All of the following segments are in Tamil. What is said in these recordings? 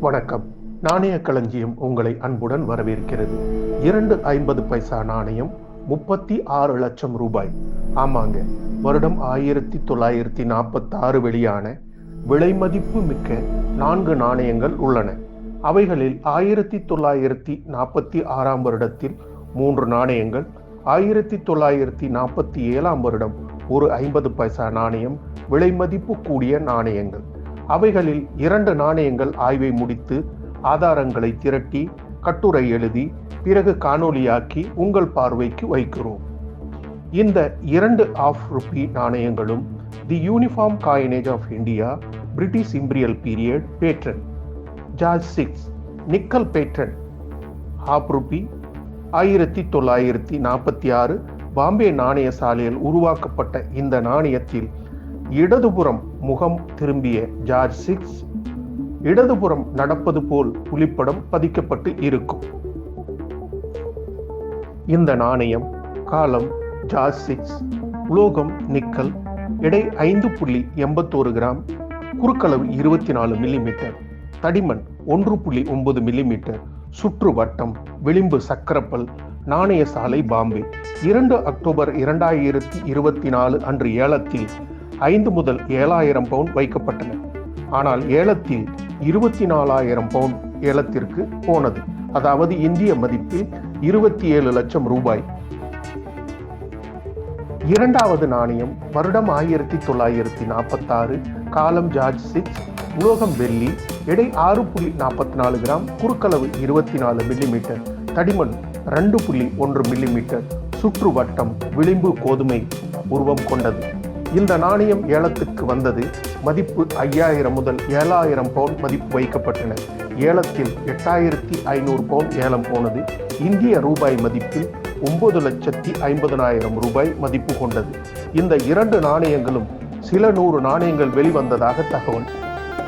வணக்கம். நாணய களஞ்சியம் உங்களை அன்புடன் வரவேற்கிறது. இரண்டு ஐம்பது பைசா நாணயம் முப்பத்தி ஆறு லட்சம் ரூபாய். ஆமாங்க வருடம் ஆயிரத்தி தொள்ளாயிரத்தி நாற்பத்தாறு வெளியான விலை மதிப்பு மிக்க நான்கு நாணயங்கள் உள்ளன. அவைகளில் ஆயிரத்தி தொள்ளாயிரத்தி நாற்பத்தி ஆறாம் வருடத்தில் மூன்று நாணயங்கள் ஆயிரத்தி தொள்ளாயிரத்தி நாற்பத்தி ஏழாம் வருடம் ஒரு ஐம்பது பைசா நாணயம் விலை மதிப்பு கூடிய நாணயங்கள். அவைகளில் இரண்டு நாணயங்கள் ஆய்வை முடித்து ஆதாரங்களை திரட்டி கட்டுரை எழுதி பிறகு காணொளியாக்கி உங்கள் பார்வைக்கு வைக்கிறோம். இந்த இரண்டு of rupee நாணயங்களும் the uniform coinage of India British imperial period pattern George six nickel pattern of rupee ஆயிரத்தி தொள்ளாயிரத்தி நாற்பத்தி ஆறு பாம்பே நாணய சாலையில் உருவாக்கப்பட்ட இந்த நாணயத்தில் இடதுபுறம் முகம் திரும்பிய ஜார்ஜ் சிக்ஸ் இடதுபுறம் நடப்பது போல் புலிப்படம் பதிக்கப்பட்டு இருக்கும். இந்த நாணயம் காலம் ஜார்ஜ் சிக்ஸ் உலோகம் நிக்கல் எடை ஐந்து புள்ளி எண்பத்தோரு கிராம் குறுக்களவு இருபத்தி நாலு மில்லிமீட்டர் தடிமன் ஒன்று புள்ளி ஒன்பது மில்லிமீட்டர் சுற்று வட்டம் விளிம்பு சக்கரப்பல் நாணய சாலை பாம்பே. இரண்டு அக்டோபர் இரண்டாயிரத்தி இருபத்தி நாலு அன்று ஏலத்தில் ஐந்து முதல் ஏழாயிரம் பவுண்ட் வைக்கப்பட்டன. ஆனால் ஏலத்தில் இருபத்தி நாலாயிரம் பவுண்ட் ஏலத்திற்கு போனது. அதாவது இந்திய மதிப்பில் இருபத்தி ஏழு லட்சம் ரூபாய். இரண்டாவது நாணயம் வருடம் ஆயிரத்தி தொள்ளாயிரத்தி நாற்பத்தாறு காலம் ஜார்ஜ் சிக்ஸ் உலோகம் வெள்ளி எடை ஆறு புள்ளி நாற்பத்தி நாலு கிராம் குறுக்களவு இருபத்தி நாலு மில்லிமீட்டர் தடிமன் ரெண்டு புள்ளி ஒன்று மில்லிமீட்டர் சுற்று வட்டம் விளிம்பு கோதுமை உருவம் கொண்டது. இந்த நாணயம் ஏலத்துக்கு வந்தது. மதிப்பு ஐயாயிரம் முதல் ஏழாயிரம் பவுன் மதிப்பு வைக்கப்பட்டன. ஏலத்தில் எட்டாயிரத்தி ஐநூறு பவுன் ஏலம் போனது. இந்திய ரூபாய் மதிப்பில் ஒன்பது லட்சத்தி ஐம்பதனாயிரம் ரூபாய் மதிப்பு கொண்டது. இந்த இரண்டு நாணயங்களும் சில நூறு நாணயங்கள் வெளிவந்ததாக தகவல்.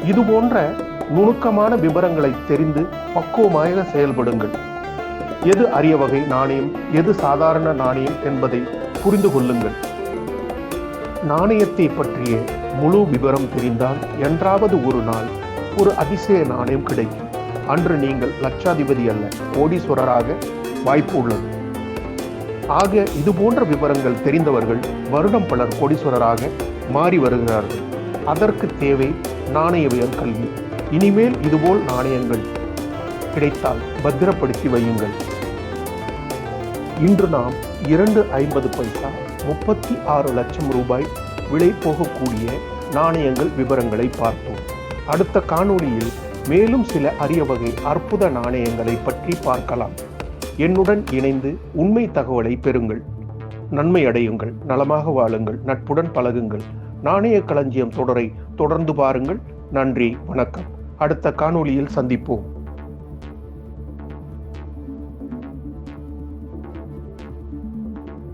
இது போன்ற நுணுக்கமான விவரங்களை தெரிந்து பக்குவமாக செயல்படுங்கள். எது அரிய வகை நாணயம்? எது சாதாரண நாணயம் என்பதை புரிந்து கொள்ளுங்கள். நாணயத்தை பற்றிய முழு விவரம் தெரிந்தால் என்றாவது ஒரு நாள் ஒரு அதிசய நாணயம் கிடைக்கும். அன்று நீங்கள் லட்சாதிபதி அல்ல கோடீஸ்வரராக வாய்ப்பு உள்ளது. ஆக இது போன்ற விவரங்கள் தெரிந்தவர்கள் வருடம் பலர் கோடீஸ்வரராக மாறி வருகிறார்கள். அதற்கு தேவை நாணயவியல் கல்வி. இனிமேல் இதுபோல் நாணயங்கள் கிடைத்தால் பத்திரப்படுத்தி வையுங்கள். இன்று நாம் இரண்டு ஐம்பது பைசா முப்பத்தி ஆறு லட்சம் ரூபாய் விலை போகக்கூடிய நாணயங்கள் விவரங்களை பார்த்தோம். அடுத்த காணொளியில் மேலும் சில அரிய வகை அற்புத நாணயங்களை பற்றி பார்க்கலாம். என்னுடன் இணைந்து உண்மை தகவலை பெறுங்கள். நன்மை அடையுங்கள். நலமாக வாழுங்கள். நட்புடன் பழகுங்கள். நாணய களஞ்சியம் தொடரை தொடர்ந்து பாருங்கள். நன்றி. வணக்கம். அடுத்த காணொளியில் சந்திப்போம்.